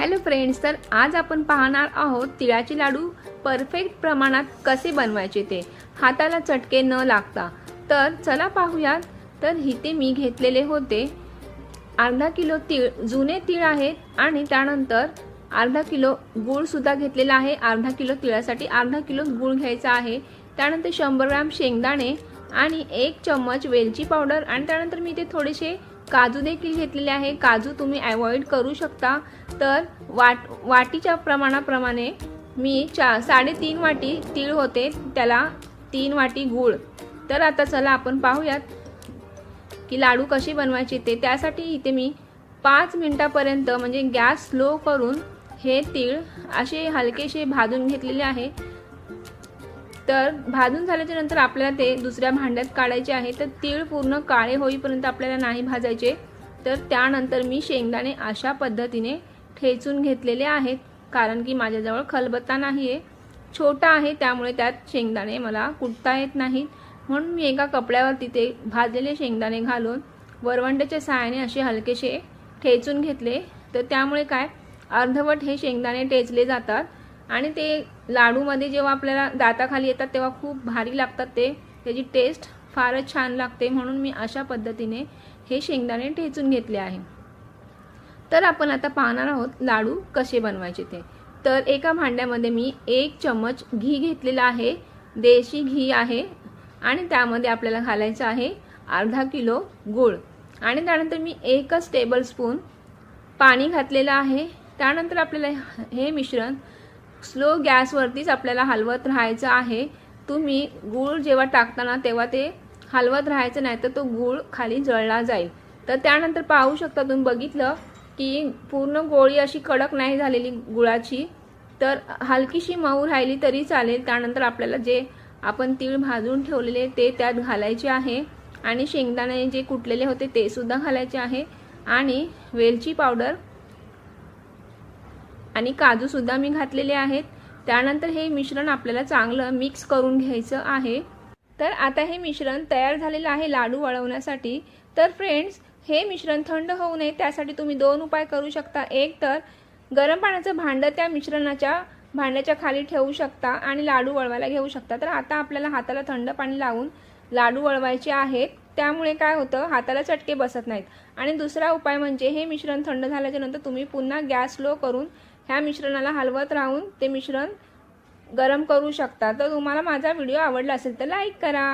Hello friends तर आज आपण पाहणार आहोत तिळाचे लाडू परफेक्ट प्रमाणात कसे बनवायचे ते. हाताला चटके न लागता. तर चला पाहूयात. तर इथे मी घेतलेले होते अर्धा किलो तीळ जुने तीळ आहेत आणि त्यानंतर अर्धा किलो गूळसुद्धा घेतलेला आहे. अर्धा किलो तिळासाठी अर्धा किलो गूळ घ्यायचा आहे. त्यानंतर शंभर ग्राम शेंगदाणे आणि एक चम्मच वेलची पावडर आणि त्यानंतर मी ते थोडेसे काजू देखील घेतलेले आहे. काजू तुम्ही अवॉइड करू शकता. तर वाट वाटीच्या प्रमाणाप्रमाणे मी चा साडेतीन वाटी तीळ होते. त्याला तीन वाटी गूळ. तर आता चला आपण पाहूयात की लाडू कसे बनवायचे ते. त्यासाठी इथे मी पाच मिनटापर्यंत म्हणजे गॅस स्लो करून हे तीळ असे हलकेसे भाजून घेतलेले आहे. तर भाजून झाल्याच्यानंतर आपल्याला ते दुसऱ्या भांड्यात काढायचे आहे. तर तीळ पूर्ण काळे होईपर्यंत आपल्याला नाही भाजायचे. तर त्यानंतर मी शेंगदाणे अशा पद्धतीने ठेचून घेतलेले आहेत. कारण की माझ्याजवळ खलबत्ता नाही आहे छोटा आहे त्यामुळे त्यात शेंगदाणे मला कुटता येत नाहीत. म्हणून मी एका कपड्यावर तिथे भाजलेले शेंगदाणे घालून वरवंट्याच्या सहाय्याने असे हलकेसे ठेचून घेतले. तर त्यामुळे काय? अर्धवट हे शेंगदाणे टेचले जातात. आणि ते लाडूमध्ये जेव्हा आपल्याला दाताखाली येतात तेव्हा खूप भारी लागतात ते. त्याची टेस्ट फारच छान लागते म्हणून मी अशा पद्धतीने हे शेंगदाणे ठेचून घेतले आहे. तर आपण आता पाहणार आहोत लाडू कसे बनवायचे ते. तर एका भांड्यामध्ये मी एक चम्मच घी घेतलेला आहे देशी घी आहे आणि त्यामध्ये आपल्याला घालायचं आहे अर्धा किलो गूळ. आणि त्यानंतर मी एकच टेबलस्पून पाणी घातलेलं आहे. त्यानंतर आपल्याला हे मिश्रण स्लो गॅसवरतीच आपल्याला हलवत राहायचं आहे. तुम्ही गूळ जेव्हा टाकताना तेव्हा ते हलवत राहायचं नाही तर तो गूळ खाली जळला जाईल. तर त्यानंतर पाहू शकता तुम्ही बघितलं की पूर्ण गोळी अशी कडक नाही झालेली गुळाची. तर हलकीशी मऊ राहिली तरी चालेल. त्यानंतर आपल्याला जे आपण तीळ भाजून ठेवलेले ते त्यात घालायचे आहे. आणि शेंगदाणे जे कुटलेले होते ते सुद्धा घालायचे आहे. आणि वेलची पावडर आणि काजूसुद्धा मी घातलेले आहेत. त्यानंतर हे मिश्रण आपल्याला चांगलं मिक्स करून घ्यायचं आहे. तर आता हे मिश्रण तयार झालेलं आहे लाडू वळवण्यासाठी. तर फ्रेंड्स हे मिश्रण थंड होऊ नये त्यासाठी तुम्ही दोन उपाय करू शकता. एक तर गरम पाण्याचं भांडं त्या मिश्रणाच्या भांड्याच्या खाली ठेवू शकता आणि लाडू वळवायला घेऊ शकता. तर आता आपल्याला हाताला थंड पाणी लावून लाडू वळवायचे आहेत. त्यामुळे काय होतं हाताला चटके बसत नाहीत. आणि दुसरा उपाय म्हणजे हे मिश्रण थंड झाल्याच्यानंतर तुम्ही पुन्हा गॅस स्लो करून ह्या मिश्रणाला हलवत राहून ते मिश्रण गरम करू शकता. तर तुम्हाला माझा व्हिडिओ आवडला असेल तर लाईक करा.